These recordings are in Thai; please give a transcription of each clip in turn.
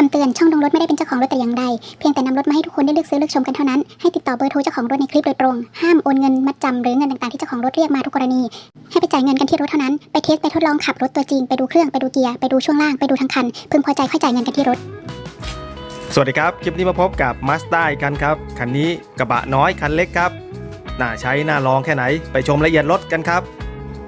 คำเตือนช่องลงรถไม่ได้เป็นเจ้าของรถแต่อย่างใด เพียงแต่นำรถมาให้ทุกคนได้เลือกซื้อเลือกชมกันเท่านั้น ให้ติดต่อเบอร์โทรเจ้าของรถในคลิปโดยตรง ห้ามโอนเงินมัดจำหรือเงินต่างๆที่เจ้าของรถเรียกมาทุกกรณี ให้ไปจ่ายเงินกันที่รถเท่านั้น ไปเทสไปทดลองขับรถตัวจริง ไปดูเครื่องไปดูเกียร์ไปดูช่วงล่างไปดูทั้งคัน พึงพอใจค่อยจ่ายเงินกันที่รถ สวัสดีครับ คลิปนี้มาพบกับ m a z d a กันครับ คันนี้กระบะน้อยคันเล็กครับ น่าใช้น่าลองแค่ไหน ไปชมรายละเอียดรถกันครับ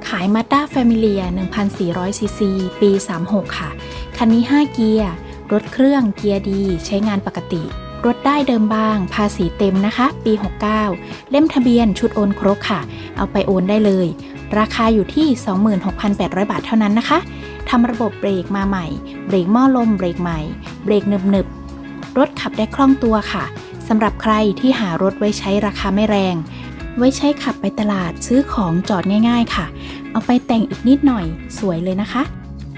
ขาย Mazda Familia 1,400ซีซีปี 36 ค่ะ คันนี้ 5 เกียร์ รถเครื่องเกียร์ดี ใช้งานปกติ รถได้เดิมบาง ภาษีเต็มนะคะ ปี 69 เล่มทะเบียนชุดโอนครบค่ะ เอาไปโอนได้เลย ราคาอยู่ที่ 26,800 บาทเท่านั้นนะคะทำระบบเบรกมาใหม่ เบรกหม้อลมเบรกใหม่ เบรกหนึบๆรถขับได้คล่องตัวค่ะสำหรับใครที่หารถไว้ใช้ราคาไม่แรง ไว้ใช้ขับไปตลาดซื้อของจอดง่าย ๆ ค่ะ เอาไปแต่งอีกนิดหน่อยสวยเลยนะคะ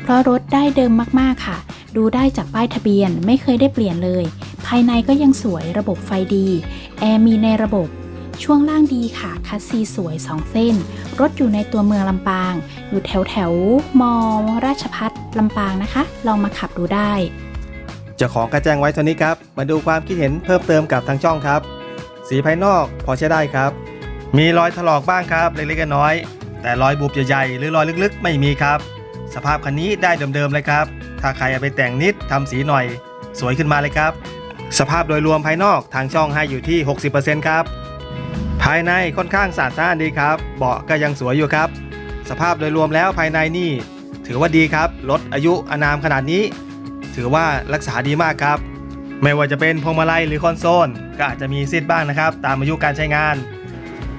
เพราะรถได้เดิมมากๆค่ะ ดูได้จากป้ายทะเบียนไม่เคยได้เปลี่ยนเลย ภายในก็ยังสวยระบบไฟดี แอร์มีในระบบ ช่วงล่างดีค่ะ คัสซีสวย 2 เส้น รถอยู่ในตัวเมืองลำปาง อยู่แถวแถวมอราชพัฒลำปางนะคะ ลองมาขับดูได้จ้าของกระแจ้งไว้เท่านี้ครับ มาดูความคิดเห็นเพิ่มเติมกับทางช่องครับ สีภายนอกพอใช้ได้ครับ มีรอยถลอกบ้างครับเล็กๆน้อย แต่รอยบุบใหญ่ๆหรือรอยลึกๆ ไม่มีครับ สภาพคันนี้ได้เดิมๆเลยครับ ถ้าใครเอาไปแต่งนิดทำสีหน่อย สวยขึ้นมาเลยครับ สภาพโดยรวมภายนอกทางช่องให้อยู่ที่ 60%ครับ ภายในค่อนข้างสะอาดสะอ้านดีครับ เบาะก็ยังสวยอยู่ครับ สภาพโดยรวมแล้วภายในนี่ ถือว่าดีครับรถอายุอานามขนาดนี้ ถือว่ารักษาดีมากครับ ไม่ว่าจะเป็นพวงมาลัยหรือคอนโซลก็อาจจะมีซีดบ้างนะครับ ตามอายุการใช้งาน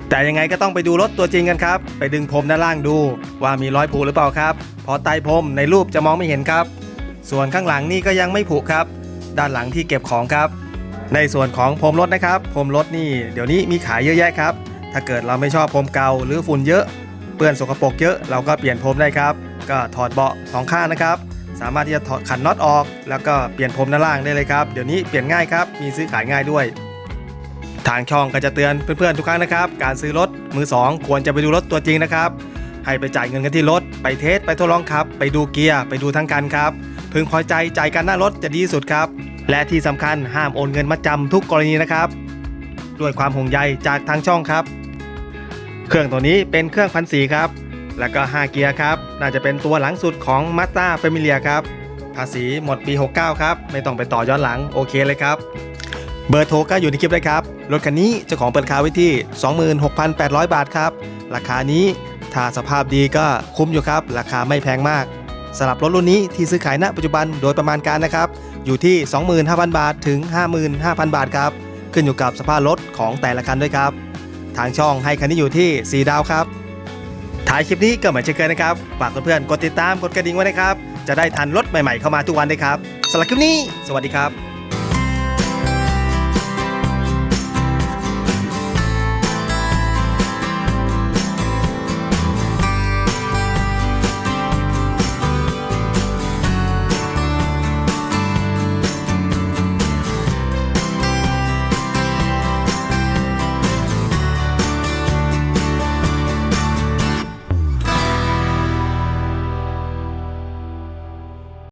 แต่ยังไงก็ต้องไปดูรถตัวจริงกันครับ ไปดึงพรมด้านล่างดูว่ามีรอยผุหรือเปล่าครับเพอใต้พรมในรูปจะมองไม่เห็นครับ ส่วนข้างหลังนี่ก็ยังไม่ผุครับ ด้านหลังที่เก็บของครับ ในส่วนของพรมรถนะครับพรมรถนี่เดี๋ยวนี้มีขายเยอะแยะครับ ถ้าเกิดเราไม่ชอบพรมเก่าหรือฝุ่นเยอะ เปื้อนสกปรกเยอะเราก็เปลี่ยนพรมได้ครับ ก็ถอดเบาะสองข้างนะครับ สามารถที่จะถอดขันน็อตออก แล้วก็เปลี่ยนพรมด้านล่างได้เลยครับเดี๋ยวนี้เปลี่ยนง่ายครับมีซื้อขายง่ายด้วยทางช่องก็จะเตือนเพื่อนๆทุกครั้งนะครับ การซื้อรถมือสองควรจะไปดูรถตัวจริงนะครับ ให้ไปจ่ายเงินกันที่รถ ไปเทสไปทดลองขับ ไปดูเกียร์ ไปดูทั้งกันครับ พึงพอใจจ่ายกันหน้ารถจะดีที่สุดครับ และที่สำคัญห้ามโอนเงินมาจำทุกกรณีนะครับ ด้วยความห่วงใยจากทางช่องครับ เครื่องตัวนี้เป็นเครื่องพันสีครับ แล้วก็ 5 เกียร์ครับ น่าจะเป็นตัวหลังสุดของ Mazda Familia ครับ ภาษีหมดปี 69 ครับ ไม่ต้องไปต่อย้อนหลังโอเคเลยครับ เบอร์โทรก็อยู่ในคลิปเลยครับ รถคันนี้เจ้าของเปิดราคาไว้ที่ 26,800 บาทครับ ราคานี้ถ้าสภาพดีก็คุ้มอยู่ครับ ราคาไม่แพงมาก สำหรับรถรุ่นนี้ที่ซื้อขายณปัจจุบันโดยประมาณการนะครับ อยู่ที่ 25,000 บาทถึง 55,000 บาทครับ ขึ้นอยู่กับสภาพรถของแต่ละคันด้วยครับ ทางช่องให้คันนี้อยู่ที่ 4 ดาวครับท้ายคลิปนี้ก็เหมือนเช่นเคยนะครับ ฝากเพื่อนๆกดติดตามกดกระดิ่งไว้นะครับ จะได้ทันรถใหม่ๆเข้ามาทุกวันเลยครับสำหรับคลิปนี้ สวัสดีครับ